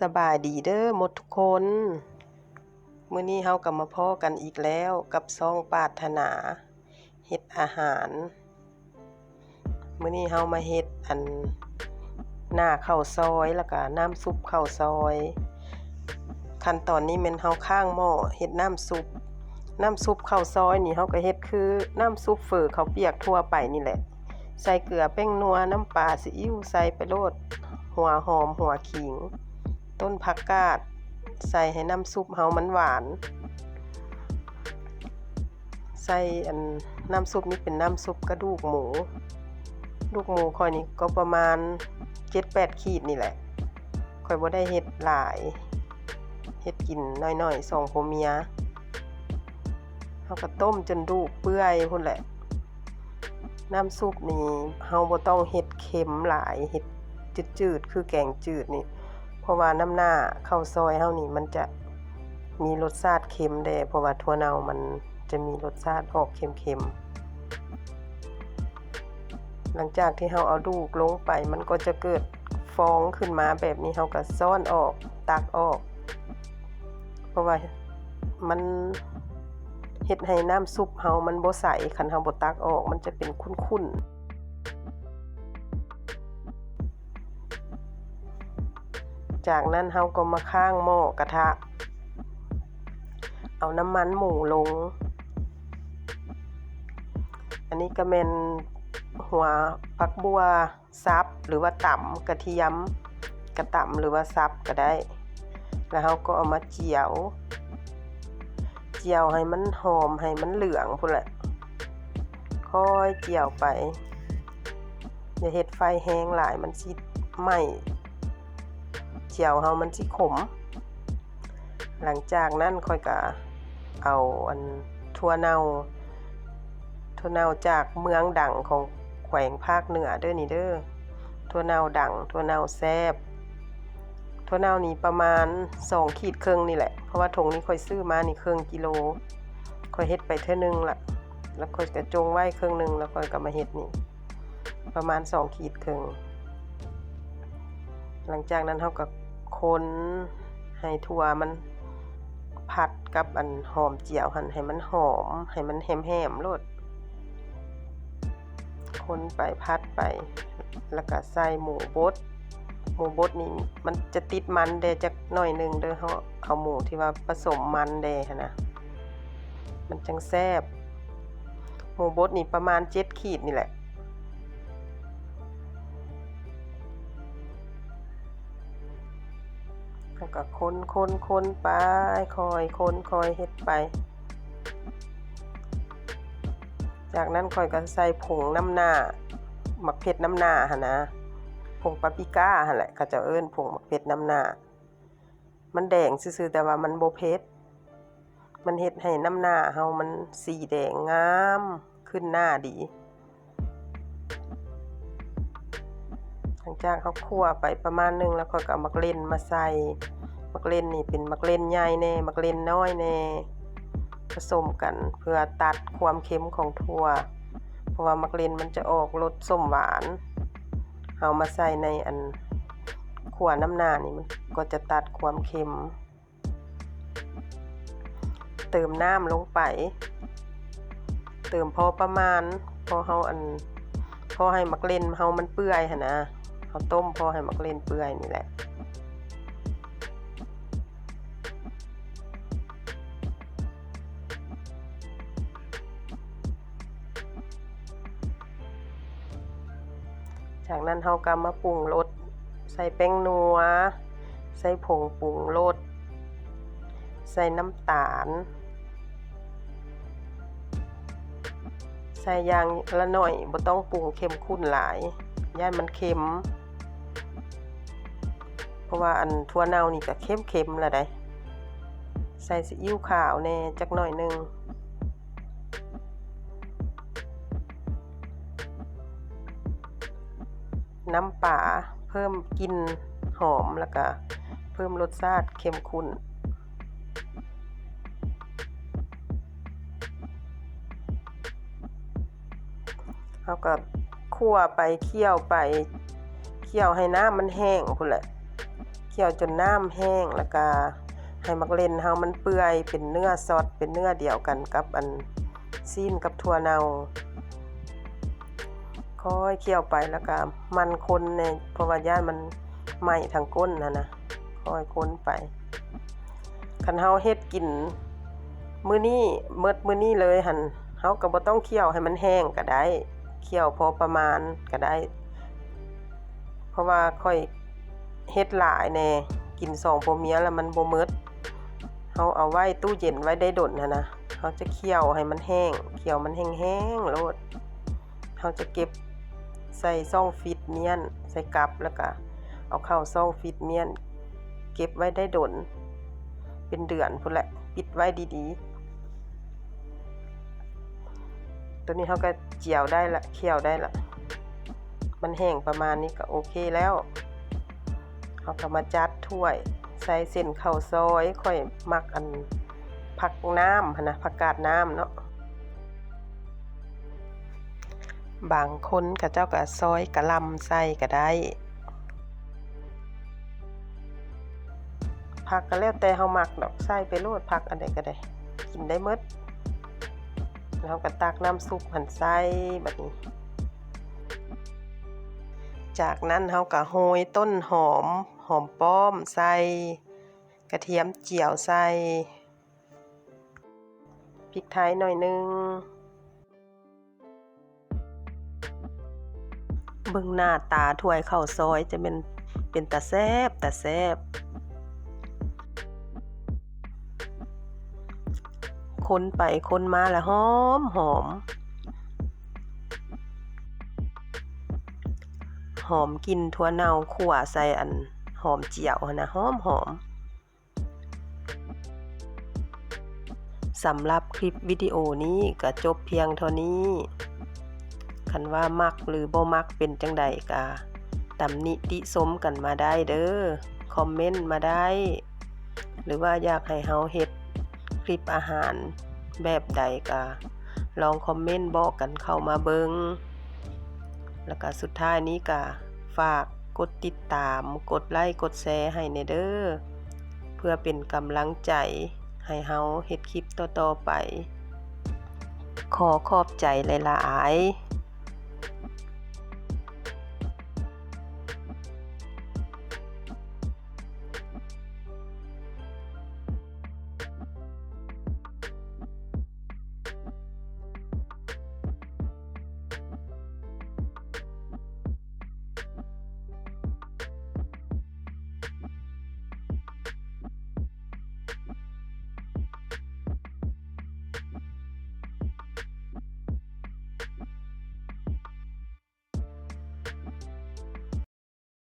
สบายดีเด้อหมดทุกคน มื้อนี้เฮากลับมาพ้อกันอีกแล้วกับซองปาถนาเฮ็ดอาหาร มื้อนี้เฮามาเฮ็ดอันหน้าข้าวซอยแล้วก็น้ำซุปข้าวซอย ขั้นตอนนี้แม่นเฮาข้างหม้อเฮ็ดน้ำซุป น้ำซุปข้าวซอยนี่เฮาก็เฮ็ดคือน้ำซุปเฝอข้าวเปียกทั่วไปนี่แหละ ใส่เกลือแป้งนัวน้ำปลาซีอิ๊วใส่ไปโลด หัวหอมหัวขิง ต้นผักกาด ใส่ให้น้ำซุปเฮามันหวาน ใส่อันน้ำซุปนี่เป็นน้ำซุปกระดูกหมู ลูกหมูคอยนี่ก็ประมาณ7-8ขีดนี่แหละคอยบ่ได้เฮ็ดหลายเฮ็ดกินน้อยๆสองผัวเมียเฮาก็ต้มจนดูเปื่อยพุ่นแหละ น้ำซุปนี่เฮาบ่ต้องเฮ็ดเค็มหลายเฮ็ด จืดๆ คือแกงจืดนี่ เพราะว่าน้ำหน้าข้าวซอยเฮานี่มันจะมีรสชาติเค็มแด่เพราะว่าถั่วเน่ามันจะมีรสชาติออกเค็มๆ หลังจากที่เฮาเอาดูกลงไปมันก็จะเกิดฟองขึ้นมาแบบนี้เฮาก็ซ้อนออกตักออก เพราะว่ามันเฮ็ดให้น้ำซุปเฮามันบ่ใสคันเฮาบ่ตักออก มันจะเป็นขุ่นๆ จากนั้นเฮาก็มาข้างหม้อกระทะ เอาน้ำมันหมูลง อันนี้ก็แม่นหัวผักบัวซับหรือว่าต่ำกระเทียมกระต่ำหรือว่าซับก็ได้ แล้วเฮาก็เอามาเจียว เจียวให้มันหอมให้มันเหลืองพุ่นแหละค่อยเจียวไปอย่าเฮ็ดไฟแห้งหลายมันสิไหม้ เจียวเฮามันสิขม หลังจากนั้นค่อยก็เอาอันทั่วเน่าทั่วเน่าจากเมืองดังของแขวงภาคเหนือเด้อนี่เด้อทั่วเน่าดังทั่วเน่าแซบถั่วเน่านี่ประมาณ2ขีดครึ่งนี่แหละ เพราะว่าถุงนี้ค่อยซื้อมานี่ครึ่งกิโลค่อยเฮ็ดไปเท่านึงละแล้วค่อยกระจงไว้ครึ่งหนึงแล้วค่อยก็มาเฮ็ดนี่ประมาณ2ขีดครึ่งหลังจากนั้นเฮาก็ คนให้ถั่วมันผัดกับอันหอมเจียวหันให้มันหอม ให้มันแหมๆโลดคนไปพัดไป แล้วก็ใส่หมูบดหมูบดนี่มันจะติดมันแดจักหน่อยหนึงเด้อเฮาเอาหมูที่ว่าผสมมันแดดนะมันจังแซ่บหมูบดนี่ประมาณ7ขีดนี่แหละ แล้วก็คนคนคนไปคอยคนคอยเฮ็ดไป จากนั้นคอยก็ใส่ผงน้ำหน้าหมักเผ็ดน้ำหน้าหั่นะผงปาปิก้าหั่นแหละเขาจะเอิ้นผงหมักเผ็ดน้ำหน้ามันแดงซื่อๆแต่ว่ามันโบเผ็ดมันเฮ็ดให้น้ำหน้าเฮามันสีแดงงามขึ้นหน้าดี หลังจากเฮาคั่วไปประมาณหนึงแล้วค่อยก็เอามักเล่นมาใส่มักเล่นนี่เป็นมักเล่นใหญ่แน่มักเล่นน้อยแน่ผสมกันเพื่อตัดความเค็มของถั่ว เพราะว่ามักเล่นมันจะออกรสส้มหวาน เอามาใส่ในอันขัวน้ำหน้านี่มันก็จะตัดความเค็ม เติมน้ำลงไป เติมพอประมาณพอเฮาอันพอให้มักเล่นเฮามันเปื่อยหั่นนะ เฮาต้มพอให้มักเล่นเปื่อยนี่แหละจากนั้นเฮาก็มาปรุงรสใส่แป้งนัว ใส่ผงปรุงรสใส่น้ำตาล ใส่ยางละหน่อยบ่ต้องปรุงเข้มข้นหลาย ย่านมันเค็ม เพราะว่าอันทั่วเน่านี่ก็เค็มๆแล้วได้ใส่ซีอิ๊วขาวแน่จักหน่อยหนึงน้ำป่าเพิ่มกลิ่นหอมแล้วก็เพิ่มรสชาติเข้มข้นเขาก็คั่วไปเคี่ยวไปเคี่ยวให้น้ำมันแห้งพุ่นแหละ เคี่ยวจนน้ำแห้งแล้วก็ให้มักเล่นเฮามันเปื่อยเป็นเนื้อซอสเป็นเนื้อเดียวกันกับอันซีนกับถั่วเนาค่อยเคี่ยวไปแล้วก็มันคนในเพราะว่าย่านมันไหม้ทางก้นนะนะค่อยคนไปคันเฮาเฮ็ดกินมื้อนี้เมิดมื้อนี้เลยหันเฮาก็บ่ต้องเคี่ยวให้มันแห้งก็ได้เคี่ยวพอประมาณก็ได้ เพราะว่าค่อย เฮ็ดหลายแน่กินสองผัวเมียแล้วมันบ่หมดเฮาเอาไว้ตู้เย็นไว้ได้ดนนะนะเฮาจะเคี่ยวให้มันแห้งเคี่ยวมันแห้งๆโลดเฮาจะเก็บใส่ซ่องฟิตเมียน ใส่กับแล้วก็เอาเข้าซ่องฟิตเมียน เก็บไว้ได้ดน เป็นเดือนพุ่นแหละปิดไว้ดีๆ ตัวนี้เขาก็เจียวได้ละเคี่ยวได้ละมันแห้งประมาณนี้ก็โอเคแล้ว เขาก็มาจัดถ้วย ใส่เส้นข้าวซอยค่อยมักอันผักน้ำนะผักกาดน้ำเนาะบางคนกับเจ้าก็ซอยกะลำใส่ก็ได้ผักก็แล้วแต่เฮามักดอกใส่ไปโลดผักอันใดก็ได้ กินได้หมดแล้วก็ตักน้ำซุปหันใส่แบบนี้ จากนั้นเฮาก็โรยต้นหอม หอมป้อมใส่ กระเทียมเจียวใส่พริกไทยหน่อยหนึงเบิ่งหน้าตาถ้วยข้าวซอยจะเป็นเป็นตาแซบตาแซบคนไปคนมาแล้วหอมหอม หอมกินทั่วเน่าขั่วใส่อัน หอมเจียวนะหอมหอมสำหรับคลิปวิดีโอนี้ก็จบเพียงเท่านี้คันว่ามักหรือบ่มักเป็นจังใดกะตำหนิติสมกันมาได้เด้อคอมเมนต์มาได้ หรือว่าอยากให้เฮาเฮ็ดคลิปอาหารแบบใดกะลองคอมเมนต์บอกกันเข้ามาเบิงแล้วก็สุดท้ายนี้ก็ฝาก กดติดตาม กดไลค์กดแชร์ให้ในเด้อเพื่อเป็นกำลังใจ ให้เฮาเฮ็ดคลิปต่อๆไป ขอขอบใจหลายๆ